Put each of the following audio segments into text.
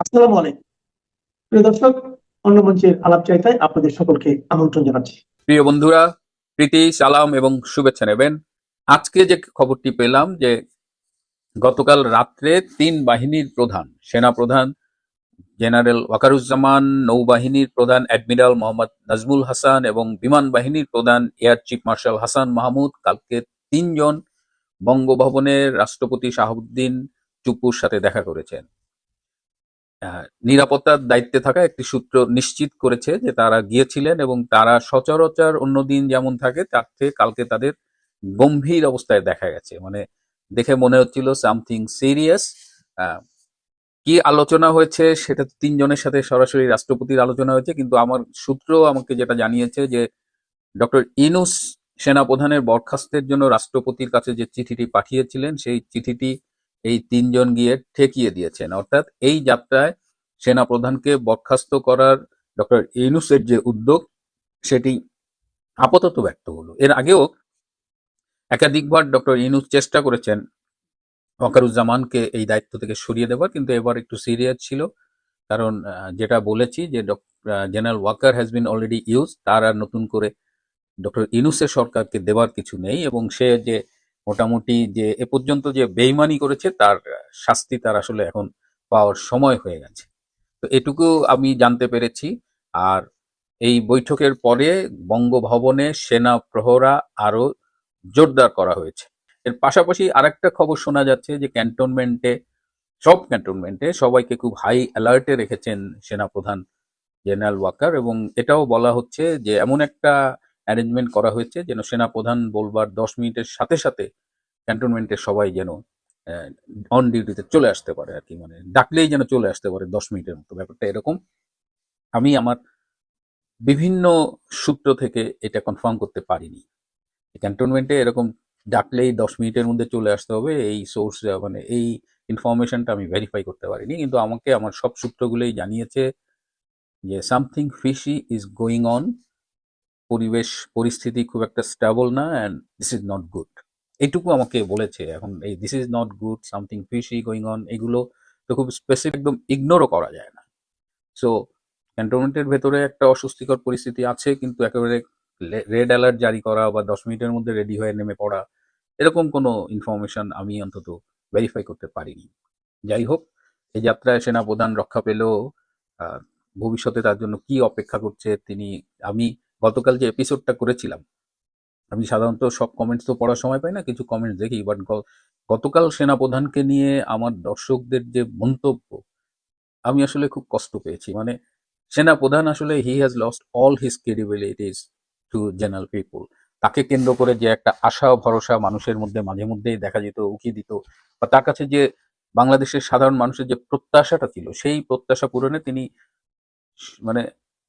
আসসালামু আলাইকুম। প্রিয় দর্শক, অন্য মঞ্চের আলাপ চাইতায় আপনাদের সকলকে আমন্ত্রণ জানাচ্ছি। প্রিয় বন্ধুরা, প্রীতি, সালাম এবং শুভেচ্ছা নেবেন। আজকে যে খবরটি পেলাম যে গতকাল রাত্রে তিন বাহিনীর প্রধান, সেনা প্রধান, জেনারেল ওয়াকারুজ্জামান, নৌবাহিনীর প্রধান অ্যাডমিরাল মোহাম্মদ নাজমুল হাসান এবং বিমান বাহিনীর প্রধান air chief marshal Hasan Mahmud, কালকে তিনজন বঙ্গভবনের রাষ্ট্রপতি শাহাবুদ্দিন চুপুর সাথে দেখা করেছেন। নিরাপত্তার দায়িত্বে থাকা একটি সূত্র নিশ্চিত করেছে যে তারা গিয়েছিলেন এবং তারা সচরাচর অন্যদিন যেমন থাকে, তার থেকে কালকে তাদের গম্ভীর অবস্থায় দেখা গেছে। মানে দেখে মনে হচ্ছিল সামথিং সিরিয়াস। কি আলোচনা হয়েছে সেটা তিনজনের সাথে সরাসরি রাষ্ট্রপতির আলোচনা হয়েছে, কিন্তু আমার সূত্র আমাকে যেটা জানিয়েছে যে ডক্টর ইনুস সেনাপ্রধানের বরখাস্তের জন্য রাষ্ট্রপতির কাছে যে চিঠিটি পাঠিয়েছিলেন, সেই চিঠিটি এই তিনজন গিয়ে ঠেকিয়ে দিয়েছেন। অর্থাৎ এই যাত্রায় সেনাপ্রধানকে বরখাস্ত করার ডক্টর ইউনুসের যে উদ্যোগ, সেটি আপাতত ব্যর্থ হলো। এর আগেও একাধিকবার ডক্টর ইউনুস চেষ্টা করেছেন ওয়াকারুজ্জামানকে এই দায়িত্ব থেকে সরিয়ে দেওয়ার কিন্তু এবার একটু সিরিয়াস ছিল। কারণ যেটা বলেছি যে general Waker has been already use তার আর নতুন করে ডক্টর ইনুসের সরকারকে দেওয়ার কিছু নেই এবং সে যে মোটামুটি যে, এ পর্যন্ত যে বেইমানি করেছে, তার শাস্তি তার আসলে এখন পাওয়ার সময় হয়ে গেছে। তো এটুকু আমি জানতে পেরেছি। আর এই বৈঠকের পরে বঙ্গভবনে সেনা প্রহরা আরও জোরদার করা হয়েছে। এর পাশাপাশি আরেকটা খবর শোনা যাচ্ছে যে, ক্যান্টনমেন্টে, সব ক্যান্টনমেন্টে সবাইকে খুব হাই অ্যালার্টে রেখেছেন সেনাপ্রধান জেনারেল ওয়াকার এবং এটাও বলা হচ্ছে যে, এমন একটা অ্যারেঞ্জমেন্ট করা হয়েছে যেন সেনাপ্রধান বলবার দশ মিনিটের সাথে সাথে ক্যান্টনমেন্টের সবাই যেন অন ডিউটিতে চলে আসতে পারে আর কি মানে ডাকলেই যেন চলে আসতে পারে দশ মিনিটের মতো। ব্যাপারটা এরকম। আমি আমার বিভিন্ন সূত্র থেকে এটা কনফার্ম করতে পারিনি। ক্যান্টনমেন্টে এরকম ডাকলেই দশ মিনিটের মধ্যে চলে আসতে হবে, এই সোর্স মানে এই ইনফরমেশনটা আমি ভেরিফাই করতে পারিনি। কিন্তু আমাকে আমার সব সূত্রগুলোই জানিয়েছে যে something fishy is going on পরিবেশ, পরিস্থিতি খুব একটা স্টেবল না and this is not good এইটুকু আমাকে বলেছে, এখন এই this is not good something fishy going on এগুলো তো খুব স্পেসিফিক একদম ইগনোরও করা যায় না। সো ক্যান্টনমেন্টের ভেতরে একটা অস্বস্তিকর পরিস্থিতি আছে, কিন্তু একেবারে রেড অ্যালার্ট জারি করা বা দশ মিনিটের মধ্যে রেডি হয়ে নেমে পড়া, এরকম কোনো ইনফরমেশন আমি অন্তত ভেরিফাই করতে পারিনি। যাই হোক, এই যাত্রায় সেনাপ্রধান রক্ষা পেলেও ভবিষ্যতে তার জন্য কি অপেক্ষা করছে তিনি, আমি গতকাল যে এপিসোডটা করেছিলাম, আমি সাধারণত সব কমেন্টস তো পড়ার সময় পাই না, কিছু কমেন্টস দেখি বাট গতকাল সেনাপ্রধানকে নিয়ে আমার দর্শকদের যে মন্তব্য, আমি আসলে খুব কষ্ট পেয়েছি। মানে সেনাপ্রধান আসলে he has lost all his credibilities to general people তাকে কেন্দ্র করে যে একটা আশা, ভরসা মানুষের মধ্যে, মাঝে মধ্যেই দেখা যেত, উকি দিত। বা তার কাছে যে বাংলাদেশের সাধারণ মানুষের যে প্রত্যাশাটা ছিল, সেই প্রত্যাশা পূরণে তিনি মানে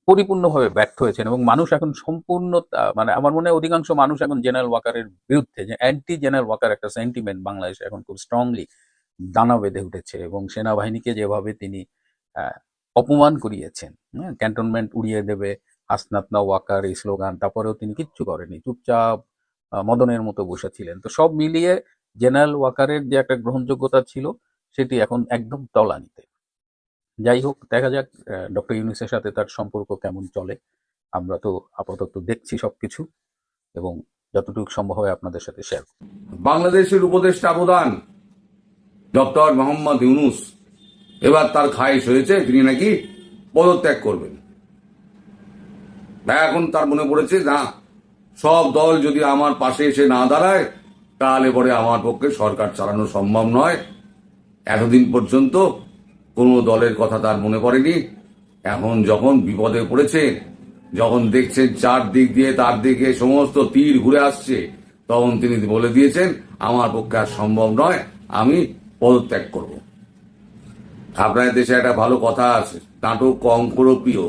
পরিপূর্ণভাবে ব্যর্থ হয়েছেন এবং মানুষ এখন সম্পূর্ণ মানে আমার মনে হয় অধিকাংশ মানুষ এখন জেনারেল ওয়াকারের বিরুদ্ধে, যে অ্যান্টি জেনারেল ওয়াকার একটা সেন্টিমেন্ট বাংলাদেশে এখন খুব স্ট্রংলি দানা বেঁধে উঠেছে এবং সেনাবাহিনীকে যেভাবে তিনি অপমান করিয়েছেন ক্যান্টনমেন্ট উড়িয়ে দেবে, হাসনাত না ওয়াকার এই স্লোগান, তারপরেও তিনি কিচ্ছু করেনি চুপচাপ মদনের মতো বসেছিলেন তো সব মিলিয়ে জেনারেল ওয়াকারের যে একটা গ্রহণযোগ্যতা ছিল, সেটি এখন একদম তলানিতে। যাই হোক, দেখা যাক ডক্টর ইউনুসের সাথে তার সম্পর্ক কেমন চলে। আমরা তো আপাতত দেখছি সবকিছু এবং যতটুকু সম্ভব হয় আপনাদের সাথে শেয়ার বাংলাদেশের উপদেষ্টা প্রধান ডক্টর মোহাম্মদ ইউনুস, এবার তার খায়েশ হয়েছে, তিনি নাকি পদত্যাগ করবেন। এখন তার মনে পড়েছে, না, সব দল যদি আমার পাশে এসে না দাঁড়ায়, তাহলে পরে আমার পক্ষে সরকার চালানো সম্ভব নয়। এতদিন পর্যন্ত কোনো দলের কথা তার মনে পড়েনি। এখন যখন বিপদে পড়েছে, যখন দেখছেন চার দিক দিয়ে তার দিকে সমস্ত তীর ঘুরে আসছে, তখন তিনি বলে দিয়েছেন, আমার পক্ষে আর সম্ভব নয়, আমি পদত্যাগ করব। আপনার দেশে একটা ভালো কথা আছে, নাটক কম প্রিয়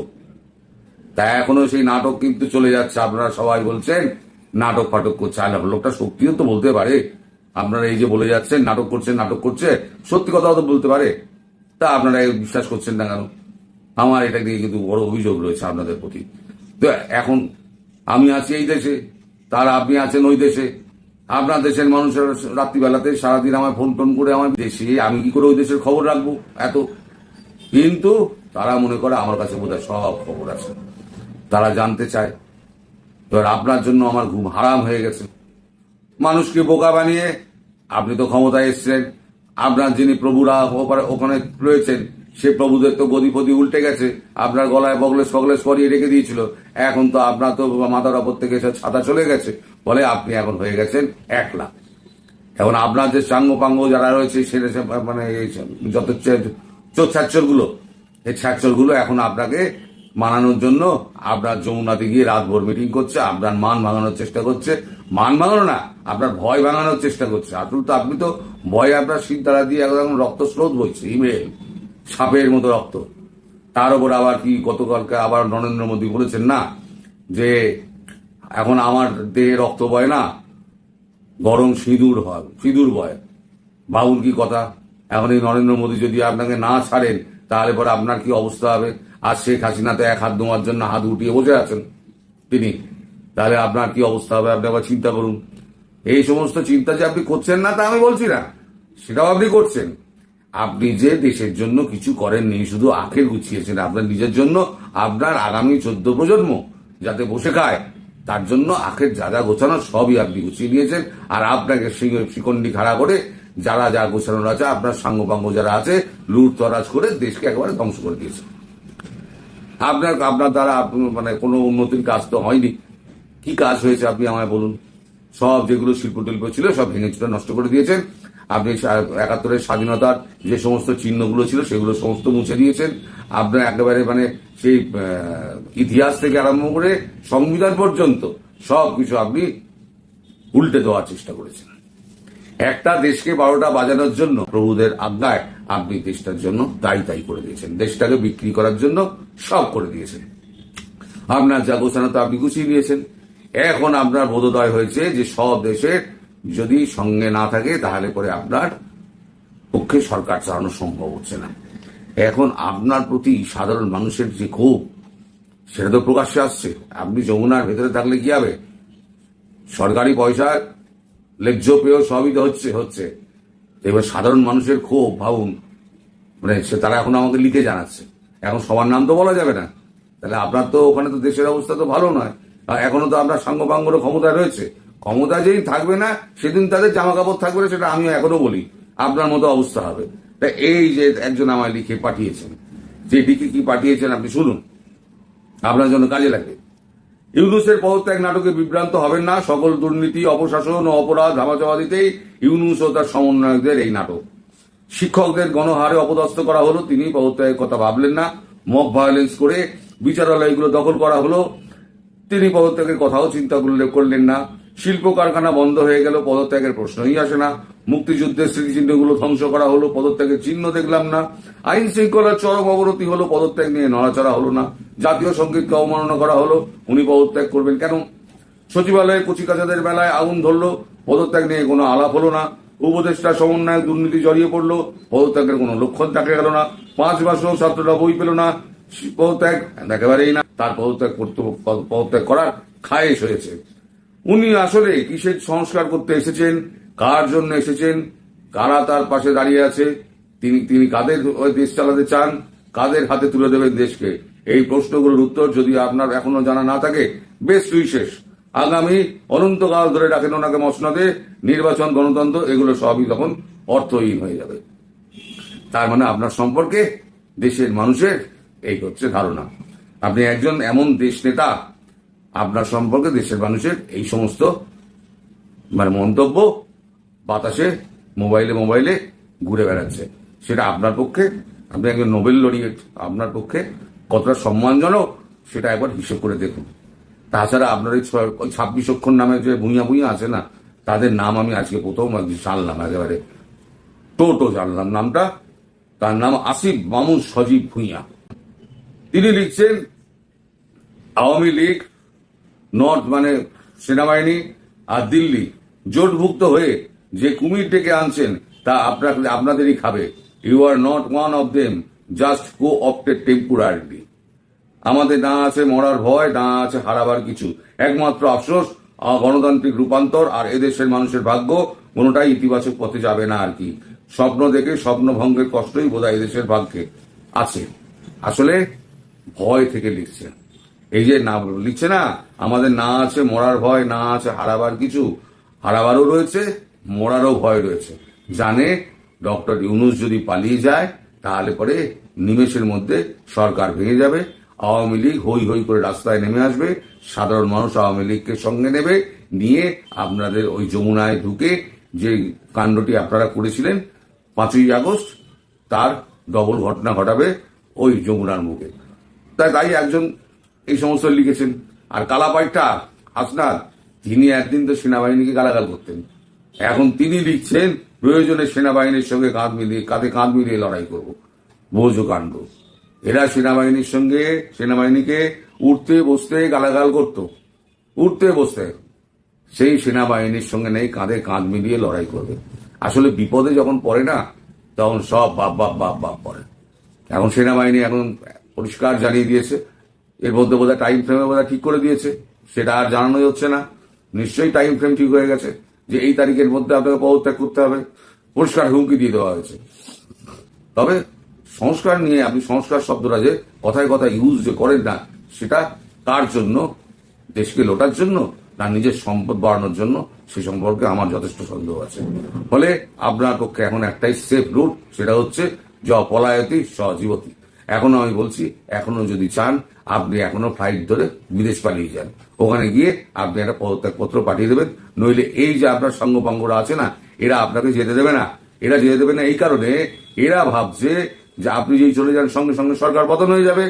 তা এখনও সেই নাটক কিন্তু চলে যাচ্ছে। আপনারা সবাই বলছেন, নাটক ফাটক করছে। আর, লোকটা সত্যিও তো বলতে পারে। আপনারা এই যে বলে যাচ্ছেন, নাটক করছেন নাটক করছে। সত্যি কথাও তো বলতে পারে। তা আপনারা বিশ্বাস করছেন না কেন? আমার এটা নিয়ে কিন্তু বড় অভিযোগ রয়েছে আপনাদের প্রতি। তো এখন আমি আছি এই দেশে, তার আপনি আছেন ওই দেশে। আপনার দেশের মানুষের রাত্রিবেলাতে সারাদিন আমায় ফোন টোন করে আমার দেশে আমি কি করে ওই দেশের খবর রাখব? এত। কিন্তু তারা মনে করে আমার কাছে বোধহয় সব খবর আছে। তারা জানতে চায়। এবার আপনার জন্য আমার ঘুম হারাম হয়ে গেছে। মানুষকে বোকা বানিয়ে আপনি তো ক্ষমতায় এসছেন। আপনার যিনি প্রভুরা ওখানে রয়েছেন, সে প্রভুদের তো গদি ফদি উল্টে গেছে, আপনার গলায় বগলেস ফগলেস করিয়ে রেখে দিয়েছিল। এখন তো আপনার তো মাথার ওপর থেকে এসে ছাতা চলে গেছে, বলে আপনি এখন হয়ে গেছেন একলা। এখন আপনার যে সাঙ্গ পাঙ্গ যারা রয়েছে, সেটা সে মানে যত চোরগুলো এই গুলো এখন আপনাকে মানানোর জন্য আপনার যমুনাতে গিয়ে রাতভর মিটিং করছে, আপনার মান ভাঙানোর চেষ্টা করছে মান ভাঙানো না, আপনার ভয় ভাঙানোর চেষ্টা করছে। আসলে তো, আপনি তো ভয় আপনার দ্বারা দিয়ে একদম রক্ত স্রোত বইছে ইমেল সাপের মতো রক্ত। তার উপর আবার কি গতকালকে আবার নরেন্দ্র মোদী বলেছেন না, যে এখন আমার দেহে রক্ত বয় না গরম সিঁদুর হয়, সিঁদুর বয়। ভাবুন কি কথা? এখন এই নরেন্দ্র মোদী যদি আপনাকে না ছাড়েন, তাহলে পরে আপনার কি অবস্থা হবে? আর শেখ হাসিনা তো এক হাত দোয়ার জন্য হাত উঠিয়ে বসে আছেন তিনি। তাহলে আপনার কি অবস্থা হবে? আপনি আবার চিন্তা করুন। এই সমস্ত চিন্তা যে আপনি করছেন না, তা আমি বলছি না। সেটাও আপনি করছেন। আপনি যে দেশের জন্য কিছু করেননি, শুধু আখের গুছিয়েছেন আপনার নিজের জন্য, আপনার আগামী চোদ্দ প্রজন্ম যাতে বসে খায়, তার জন্য আখের যা যা গোছানো সবই আপনি গুছিয়ে নিয়েছেন আর আপনাকে শিক- শিকন্ডি খাড়া করে যারা যা গোছানোর আছে, আপনার সাঙ্গপাঙ্গ যারা আছে, লুট তরাজ করে দেশকে একেবারে ধ্বংস করে দিয়েছে। আপনার আপনার দ্বারা মানে কোনো উন্নতির কাজ তো হয়নি। কি কাজ হয়েছে আপনি আমায় বলুন? সব যেগুলো শিল্প টিল্প ছিল সব ভেঙে চুরে নষ্ট করে দিয়েছেন। আপনি একাত্তরের স্বাধীনতার যে সমস্ত চিহ্নগুলো ছিল, সেগুলো সমস্ত মুছে দিয়েছেন। আপনার একেবারে মানে সেই ইতিহাস থেকে আরম্ভ করে সংবিধান পর্যন্ত সব কিছু আপনি উল্টে দেওয়ার চেষ্টা করেছেন। একটা দেশকে বারোটা বাজানোর জন্য প্রভুদের আজ্ঞায় আপনি দেশটার জন্য তাই তাই করে দিয়েছেন। দেশটাকে বিক্রি করার জন্য সব করে দিয়েছেন। আপনার যা গোছানো তা আপনি গুছিয়ে নিয়েছেন। এখন আপনার বোধোদয় হয়েছে যে সব দেশের যদি সঙ্গে না থাকে, তাহলে পরে আপনার পক্ষে সরকার চালানো সম্ভব হচ্ছে না। এখন আপনার প্রতি সাধারণ মানুষের যে ক্ষোভ, সেটা তো প্রকাশ্যে আসছে। আপনি যমুনার ভেতরে থাকলে কি হবে? সরকারি পয়সা, লেজ্জ পেয়েও সবই তো হচ্ছে হচ্ছে। এবার সাধারণ মানুষের ক্ষোভ, ভাবুন মানে সে তারা এখন আমাকে লিখে জানাচ্ছে। এখন সবার নাম তো বলা যাবে না। তাহলে আপনার তো ওখানে তো দেশের অবস্থা তো ভালো নয়। এখনও তো আপনার সাঙ্গপাঙ্গরও ক্ষমতা রয়েছে। ক্ষমতা যেই থাকবে না, সেদিন তাদের জামা কাপড় থাকবে না, সেটা আমিও এখনও বলি। আপনার মতো অবস্থা হবে। তা এই যে একজন আমায় লিখে পাঠিয়েছেন, যে লিখে কি পাঠিয়েছেন আপনি শুনুন। আপনার জন্য কাজে লাগবে। ইউনুসের পদত্যাগ নাটকে বিভ্রান্ত হবেন না, সকল দুর্নীতি, অপশাসন ও অপরাধ ধামাচাপা দিতেই ইউনুস ও তার সমন্বয়কদের এই নাটক। শিক্ষকদের গণহারে অপদস্থ করা হলো, তিনি পদত্যাগের কথা ভাবলেন না। মব ভায়োলেন্স করে বিচারালয়গুলো দখল করা হলো। তিনি পদত্যাগের কথাও চিন্তা করলে করলেন না। শিল্প কারখানা বন্ধ হয়ে গেল, পদত্যাগের প্রশ্নই আসে না। মুক্তিযুদ্ধের স্মৃতিচিহ্নগুলো ধ্বংস করা হলো, পদত্যাগের চিহ্ন দেখলাম না। আইন শৃঙ্খলার চরম অবনতি হলো, পদত্যাগ নিয়ে নড়াচড়া হলো না। জাতীয় সঙ্গীতকে অবমাননা করা হলো, উনি পদত্যাগ করবেন কেন? সচিবালয়ে কচিকাচাদের বেলায় আগুন ধরলো, পদত্যাগ নিয়ে কোনো আলাপ হলো না। উপদেষ্টা সমন্বয় দুর্নীতি জড়িয়ে পড়ল, পদত্যাগের কোনো লক্ষণ দেখা গেল না। পাঁচ মাসেও ছাত্ররা বই পেল না, পদত্যাগ একেবারেই না। তার পদত্যাগ করতে পদত্যাগ করার খায়েশ হয়েছে। উনি আসলে কিসের সংস্কার করতে এসেছেন? কার জন্য এসেছেন? কারা তার পাশে দাঁড়িয়ে আছে? তিনি তিনি কাদের দেশ চালাতে চান? কাদের হাতে তুলে দেবেন দেশকে? এই প্রশ্নগুলোর উত্তর যদি আপনার এখনও জানা না থাকে, বেশ বিশেষ আগামী অনন্তকাল ধরে রাখেন ওনাকে মসনদে। নির্বাচন, গণতন্ত্র, এগুলো সবই তখন অর্থহীন হয়ে যাবে। তার মানে আপনার সম্পর্কে দেশের মানুষের এই হচ্ছে ধারণা। আপনি একজন এমন দেশ নেতা, আপনার সম্পর্কে দেশের মানুষের এই সমস্ত মানে মন্তব্য বাতাসে, মোবাইলে মোবাইলে ঘুরে বেড়াচ্ছে। সেটা আপনার পক্ষে, আপনি একজন নোবেল লরিয়েট, আপনার পক্ষে কতটা সম্মানজনক, সেটা একবার হিসেব করে দেখুন। তাছাড়া আপনার ছয়- ওই ছাব্বিশ অক্ষর নামে যে ভুঁইয়া ভুঁইয়া আছে না, তাদের নাম আমি আজকে প্রথম জানলাম একেবারে। টোটো জানলাম নামটা, তার নাম আসিফ মামুন সজীব ভুঁইয়া। তিনি লিখছেন আওয়ামী লীগ, নর্থ মানে সেনাবাহিনী আর দিল্লি জোটভুক্ত হয়ে যে কুমির ডেকে আনছেন, তা আপনার আপনাদেরই খাবে। You are not one of them just go opted temporarily আমাদের না আছে মরার ভয়, না আছে হারাবার কিছু। একমাত্র আফসোস গণতান্ত্রিক রূপান্তর আর এদেশের মানুষের ভাগ্য, কোনোটাই ইতিবাচক পথে যাবে না আর কি। স্বপ্ন দেখে স্বপ্ন ভঙ্গের কষ্টই বোধহয় এদেশের ভাগ্যে আছে। আসলে ভয় থেকে লিখছে। এই যে না, লিখছে না, আমাদের না আছে মরার ভয়, না আছে হারাবার কিছু, হারাবারও রয়েছে, মরারও ভয় রয়েছে। জানে ডক্টর ইউনুস যদি পালিয়ে যায়, তাহলে পরে নিমেষের মধ্যে সরকার ভেঙে যাবে, আওয়ামী লীগ হই হই করে রাস্তায় নেমে আসবে, সাধারণ মানুষ আওয়ামী লীগকে সঙ্গে নেবে, নিয়ে আপনাদের ওই যমুনায় ঢুকে যে কাণ্ডটি আপনারা করেছিলেন, পাঁচই আগস্ট, তার ডবল ঘটনা ঘটাবে ওই যমুনার মুখে। তাই তাই একজন এই সমস্ত লিখেছেন। আর কালাপাইটা হাসনাদ তিনি একদিন তো সেনাবাহিনীকে গালাগাল করতেন। এখন তিনি লিখছেন, প্রয়োজনে সেনাবাহিনীর সঙ্গে কাঁধ মিলিয়ে, কাঁধে কাঁধ মিলিয়ে লড়াই করব। বোঝো কাণ্ড। এরা সেনাবাহিনীর সঙ্গে, সেনাবাহিনীকে উঠতে বসতে গালাগাল করত। উঠতে বসতে। সেই সেনাবাহিনীর সঙ্গে নেই, কাঁধে কাঁধ মিলিয়ে লড়াই করবে। আসলে বিপদে যখন পড়ে না, তখন সব বাপ বাপ বাপ বাপ পড়ে। এখন সেনাবাহিনী এখন পরিষ্কার জানিয়ে দিয়েছে। এর মধ্যে বোধহয় টাইম ফ্রেমে বোধহয় ঠিক করে দিয়েছে। সেটা আর জানানোই হচ্ছে না। নিশ্চয়ই টাইম ফ্রেম ঠিক হয়ে গেছে। যে এই তারিখের মধ্যে আপনাকে পদত্যাগ করতে হবে, পরিষ্কার হুমকি দিয়ে দেওয়া হয়েছে। তবে সংস্কার নিয়ে আপনি সংস্কার শব্দটা যে কথায় কথায় ইউজ যে করেন না, সেটা কার জন্য? দেশকে লোটার জন্য? না নিজের সম্পদ বাড়ানোর জন্য? সে সম্পর্কে আমার যথেষ্ট সন্দেহ আছে। ফলে আপনার পক্ষে এখন একটাই সেফ রুট সেটা হচ্ছে জ পলায়তি সজীবতী। এখনও আমি বলছি, এখনও যদি চান, আপনি এখনও ফ্লাইট ধরে বিদেশ পালিয়ে যান। ওখানে গিয়ে আপনি একটা পদত্যাগপত্র পাঠিয়ে দেবেন। নইলে এই যে আপনার সঙ্গপাঙ্গরা আছে না, এরা আপনাকে যেতে দেবে না। এরা যেতে দেবে না এই কারণে এরা ভাবছে যে আপনি যেই চলে যান, সঙ্গে সঙ্গে সরকার পতন হয়ে যাবে।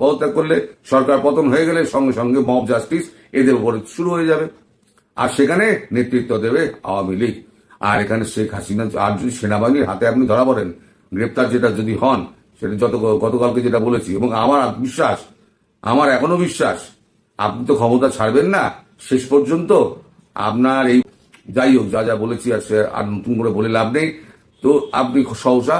পদত্যাগ করলে সরকার পতন হয়ে গেলে সঙ্গে সঙ্গে মব জাস্টিস এদের উপরে শুরু হয়ে যাবে। আর সেখানে নেতৃত্ব দেবে আওয়ামী লীগ। আর এখানে শেখ হাসিনা, আর যদি সেনাবাহিনীর হাতে আপনি ধরা পড়েন, গ্রেপ্তার যেটা যদি হন সেটা যত গতকালকে যেটা বলেছি, এবং আমার বিশ্বাস আমার এখনও বিশ্বাস, আপনি তো ক্ষমতা ছাড়বেন না, শেষ পর্যন্ত আপনার এই যাই হোক, যা যা বলেছি আর সে আর নতুন করে বলে লাভ নেই। তো আপনি সহসা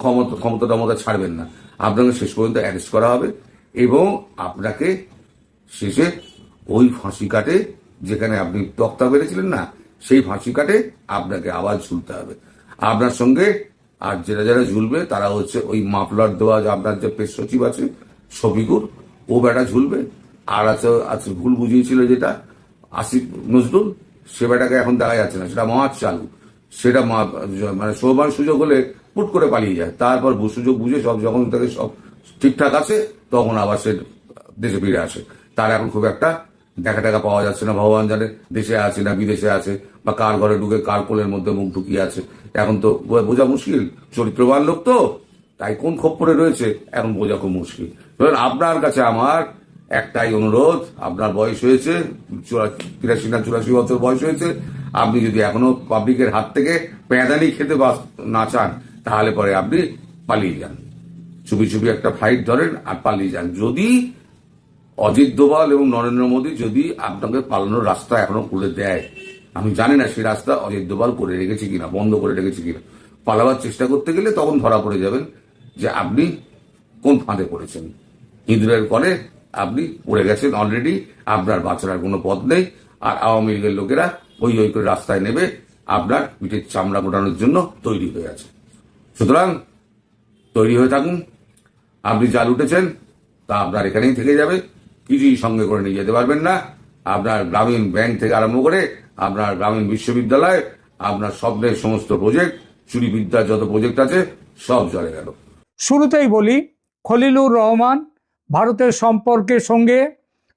ক্ষমতা ক্ষমতা টমতা ছাড়বেন না। আপনাকে শেষ পর্যন্ত অ্যারেস্ট করা হবে, এবং আপনাকে শেষে ওই ফাঁসি কাটে যেখানে আপনি তক্তা বেড়েছিলেন না, সেই ফাঁসি কাটে আপনাকে আবার ঝুলতে হবে। আপনার সঙ্গে আর যারা যারা ঝুলবে তারা হচ্ছে ওই মাফলার দেওয়া আপনার যে পেশ সচিব আছে, শফিকুর, ও বেটা ঝুলবে। আর আছে আছে ভুল বুঝিয়েছিল যেটা, আসিফ নজরুল, সে বেটাকে এখন দেখা যাচ্ছে না। সেটা মহাজ চালু। সেটা মানে সৌমান সুযোগ হলে পুট করে পালিয়ে যায়। তারপর সুযোগ বুঝে সব যখন থেকে সব ঠিকঠাক আছে, তখন আবার সে দেশে ফিরে আসে। তার এখন খুব একটা দেখা টাকা পাওয়া যাচ্ছে না। ভগবান জানে দেশে আছে না বিদেশে আছে, বা কার ঘরে ঢুকে কার কোলের মধ্যে মুখ ঢুকিয়ে আছে। এখন তো বোঝা মুশকিল। চরিত্রবান লোক তো। তাই কোন খপ্পরে রয়েছে? এখন বোঝা খুব মুশকিল। আপনার কাছে আমার একটাই অনুরোধ, আপনার বয়স হয়েছে তিরাশি না চুরাশি বছর বয়স হয়েছে, আপনি যদি এখনও পাবলিকের হাত থেকে প্যাদানি খেতে বা- না চান, তাহলে পরে আপনি পালিয়ে যান। চুপি চুপি একটা ফ্লাইট ধরেন আর পালিয়ে যান। যদি অজিত দোভাল এবং নরেন্দ্র মোদী যদি আপনাকে পালানোর রাস্তা এখনও খুলে দেয় আমি জানি না সেই রাস্তা অজিত দোভাল করে রেখেছে কিনা, বন্ধ করে রেখেছে কিনা। পালাবার চেষ্টা করতে গেলে তখন ধরা পড়ে যাবেন যে আপনি কোন ফাঁদে পড়েছেন। ইঁদুরের ফলে আপনি পড়ে গেছেন অলরেডি আপনার বাঁচার কোনো পথ নেই, আর আওয়ামী লীগের লোকেরা ওই ওই করে রাস্তায় নেবে আপনার পিঠের চামড়া গোটানোর জন্য তৈরি হয়ে আছে। সুতরাং তৈরি হয়ে থাকুন। আপনি জাল উঠেছেন, তা আপনার এখানেই থেকে যাবে। কিছুই সঙ্গে করে নিয়ে যেতে পারবেন না। আপনার গ্রামীণ ব্যাংক থেকে আরম্ভ করে আপনার গ্রামীণ বিশ্ববিদ্যালয় আপনার স্বপ্নের সমস্ত প্রজেক্ট চুরি বিদ্যার যত প্রজেক্ট আছে, সব চলে গেল। শুরুতেই বলি, খলিলুর রহমান ভারতের সম্পর্কের সঙ্গে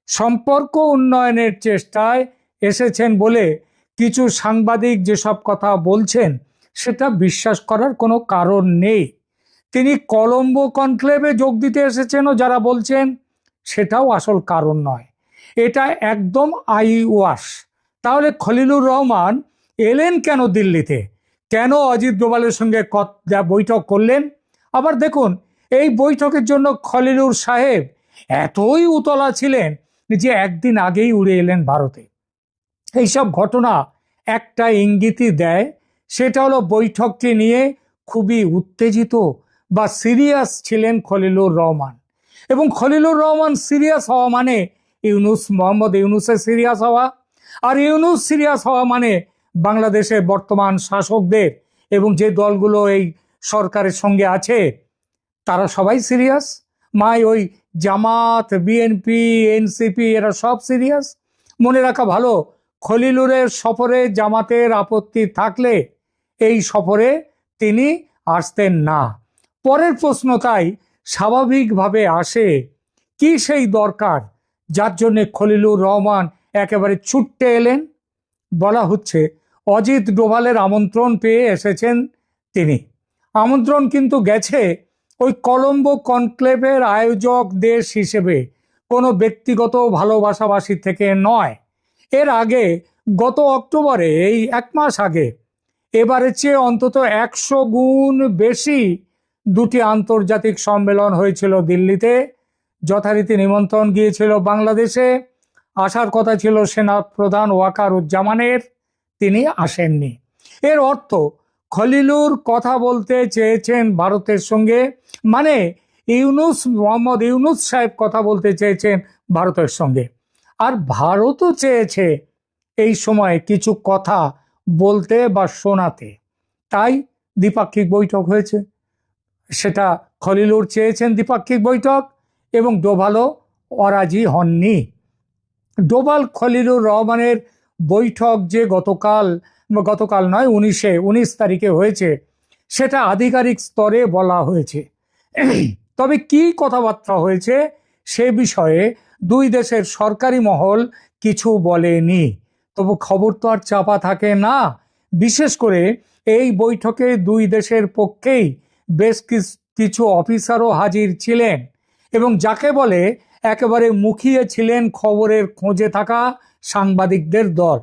সম্পর্ক উন্নয়নের চেষ্টায় এসেছেন বলে কিছু সাংবাদিক যেসব কথা বলছেন, সেটা বিশ্বাস করার কোনো কারণ নেই। তিনি কলম্বো কনক্লেভে যোগ দিতে এসেছেনও যারা বলছেন, সেটাও আসল কারণ নয়। এটা একদম আই ওয়াশ। তাহলে খলিলুর রহমান এলেন কেন দিল্লিতে? কেন অজিত ডোভালের সঙ্গে বৈঠক করলেন? আবার দেখুন, এই বৈঠকের জন্য খলিলুর সাহেব এতই উতলা ছিলেন যে একদিন আগেই উড়ে এলেন ভারতে। এইসব ঘটনা একটা ইঙ্গিতই দেয়, সেটা হলো বৈঠকটি নিয়ে খুবই উত্তেজিত বা সিরিয়াস ছিলেন খলিলুর রহমান। এবং খলিলুর রহমান সিরিয়াস হওয়া মানে ইউনুস মোহাম্মদ ইউনুসের সিরিয়াস হওয়া আর ইউনুস সিরিয়াস হওয়া মানে বাংলাদেশের বর্তমান শাসকদের এবং যে দলগুলো এই সরকারের সঙ্গে আছে, তারা সবাই সিরিয়াস। মাই ওই জামাত, বিএনপি, এনসিপি, এরা সব সিরিয়াস। মনে রাখা ভালো, খলিলুরের সফরে জামাতের আপত্তি থাকলে এই সফরে তিনি আসতেন না। পরের প্রশ্ন তাই, স্বাভাবিকভাবে আসে কি সেই দরকার যার জন্যে খলিলুর রহমান একেবারে ছুটতে এলেন। বলা হচ্ছে অজিত ডোভালের আমন্ত্রণ পেয়ে এসেছেন তিনি। আমন্ত্রণ কিন্তু গেছে ওই কলম্বো কনক্লেভের আয়োজক দেশ হিসেবে। কোনো ব্যক্তিগত ভালোবাসাবাসী থেকে নয়। এর আগে গত অক্টোবরে, এই এক মাস আগে এবারের চেয়ে অন্তত একশো গুণ বেশি দুটি আন্তর্জাতিক সম্মেলন হয়েছিল দিল্লিতে। যথারীতি নিমন্ত্রণ গিয়েছিল বাংলাদেশে। আসার কথা ছিল সেনা প্রধান ওয়াকার উজ্জামানের তিনি আসেননি। এর অর্থ, খলিলুর কথা বলতে চেয়েছেন ভারতের সঙ্গে মানে ইউনুস, মোহাম্মদ ইউনুস সাহেব কথা বলতে চেয়েছেন ভারতের সঙ্গে। আর ভারতও চেয়েছে এই সময় কিছু কথা বলতে বা শোনাতে। তাই দ্বিপাক্ষিক বৈঠক হয়েছে। সেটা খলিলুর চেয়েছেন দ্বিপাক্ষিক বৈঠক এবং ডোভালো অরাজি হননি। ডোভাল খলিলুর রহমানের বৈঠক যে গতকাল গতকাল নয়, উনিশে, উনিশ তারিখে হয়েছে, সেটা আধিকারিক স্তরে বলা হয়েছে। তবে কি কথাবার্তা হয়েছে সে বিষয়ে দুই দেশের সরকারি মহল কিছু বলেনি। তবু খবর তো আর চাপা থাকে না। বিশেষ করে এই বৈঠকে দুই দেশের পক্ষেই বেশ কিছু অফিসারও হাজির ছিলেন এবং যাকে বলে একেবারে মুখিয়ে ছিলেন খবরের খোঁজে থাকা সাংবাদিকদের দল।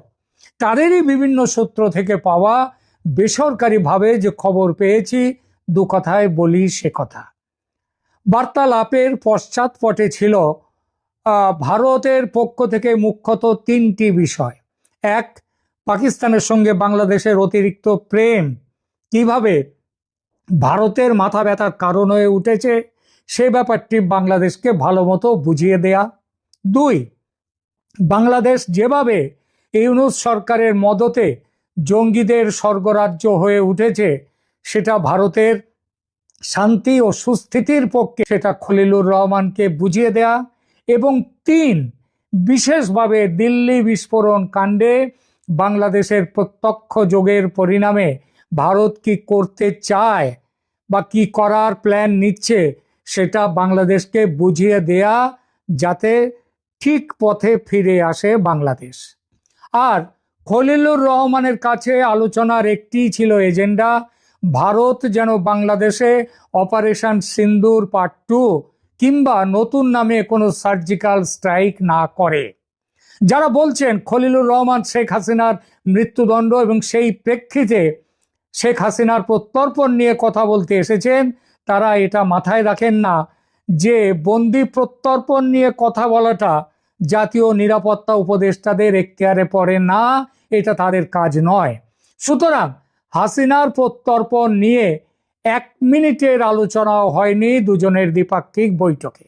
তাদেরই বিভিন্ন সূত্র থেকে পাওয়া বেসরকারিভাবে যে খবর পেয়েছি, দু কথায় বলি সে কথা। বার্তালাপের পশ্চাৎপটে ছিল ভারতের পক্ষ থেকে মুখ্যত তিনটি বিষয়। এক, পাকিস্তানের সঙ্গে বাংলাদেশের অতিরিক্ত প্রেম। কীভাবে ভারতের মাথা ব্যথার কারণ হয়ে উঠেছে? সে ব্যাপারটি বাংলাদেশকে ভালো মতো বুঝিয়ে দেয়া। দুই, বাংলাদেশ যেভাবে ইউনুস সরকারের মদতে জঙ্গিদের স্বর্গরাজ্য হয়ে উঠেছে, সেটা ভারতের শান্তি ও সুস্থিতির পক্ষে, সেটা খলিলুর রহমানকে বুঝিয়ে দেয়া। এবং তিন, বিশেষভাবে দিল্লি বিস্ফোরণ কাণ্ডে বাংলাদেশের প্রত্যক্ষ যোগের পরিণামে ভারত কি করতে চায় বা কি করার প্ল্যান নিচ্ছে সেটা বাংলাদেশকে বুঝিয়ে দেয়া যাতে ঠিক পথে ফিরে আসে বাংলাদেশ। আর খলিলুর রহমানের কাছে আলোচনার একটি ছিল এজেন্ডা, ভারত যেন বাংলাদেশে অপারেশন সিন্দুর পার্ট টু কিংবা নতুন নামে কোনো সার্জিক্যাল স্ট্রাইক না করে। যারা বলছেন খলিলুর রহমান শেখ হাসিনার মৃত্যুদণ্ড এবং সেই প্রেক্ষিতে শেখ হাসিনার প্রত্যর্পণ নিয়ে কথা বলতে এসেছেন তারা এটা মাথায় রাখেন না যে বন্দি প্রত্যর্পণ নিয়ে কথা বলাটা জাতীয় নিরাপত্তা উপদেষ্টাদের এখতিয়ারে পড়ে না, এটা তাদের কাজ নয়। সুতরাং হাসিনার প্রত্যর্পণ নিয়ে এক মিনিটের আলোচনাও হয়নি দুজনের দ্বিপাক্ষিক বৈঠকে।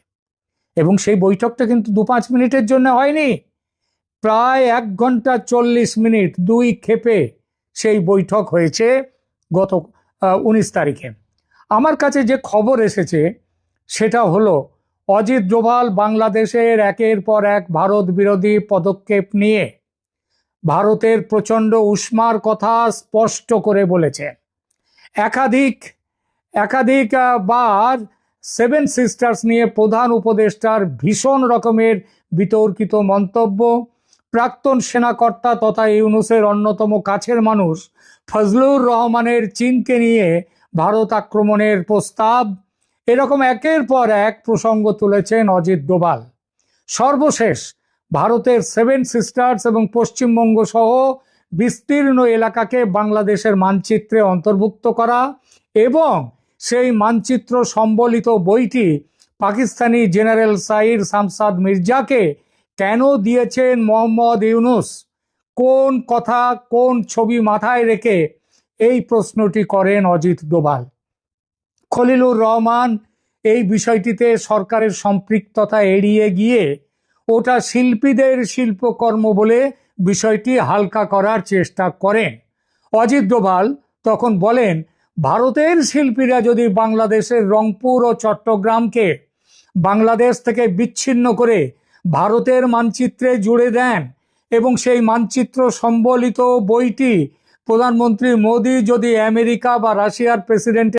এবং সেই বৈঠকটা কিন্তু দু পাঁচ মিনিটের জন্য হয়নি। প্রায় এক ঘণ্টা চল্লিশ মিনিট দুই ক্ষেপে সেই বৈঠক হয়েছে গত উনিশ তারিখে। আমার কাছে যে খবর এসেছে, সেটা হলো, অজিত ডোভাল বাংলাদেশের একের পর এক ভারত বিরোধী পদক্ষেপ নিয়ে ভারতের প্রচণ্ড উষ্মার কথা স্পষ্ট করে বলেছে। একাধিক একাধিক বার সেভেন সিস্টার্স নিয়ে প্রধান উপদেষ্টার ভীষণ রকমের বিতর্কিত মন্তব্য। প্রাক্তন সেনাকর্তা তথা ইউনুসের অন্যতম কাছের মানুষ ফজলুর রহমানের চীনকে নিয়ে ভারত আক্রমণের প্রস্তাব। এরকম একের পর এক প্রসঙ্গ তুলেছেন অজিত ডোভাল। সর্বশেষ, ভারতের সেভেন সিস্টার্স এবং পশ্চিমবঙ্গ সহ বিস্তীর্ণ এলাকাকে বাংলাদেশের মানচিত্রে অন্তর্ভুক্ত করা এবং সেই মানচিত্র সম্বলিত বইটি পাকিস্তানি জেনারেল সাইর শামসাদ মির্জাকে কেন দিয়েছেন মোহাম্মদ ইউনুস? কোন কথা কোন ছবি মাথায় রেখে এই প্রশ্নটি করেন অজিত ডোভাল খলিলুর রহমান এই বিষয়টিতে সরকারের সম্পৃক্ততা এড়িয়ে গিয়ে ওটা শিল্পীদের শিল্পকর্ম বলে বিষয়টি হালকা করার চেষ্টা করেন। অজিত ডোভাল তখন বলেন, ভারতের শিল্পীরা যদি বাংলাদেশের রংপুর ও চট্টগ্রামকে বাংলাদেশ থেকে বিচ্ছিন্ন করে ভারতের মানচিত্রে জুড়ে দেন এবং সেই মানচিত্র সম্বলিত বইটি প্রধানমন্ত্রী মোদী যদি আমেরিকা বা রাশিয়ার প্রেসিডেন্টের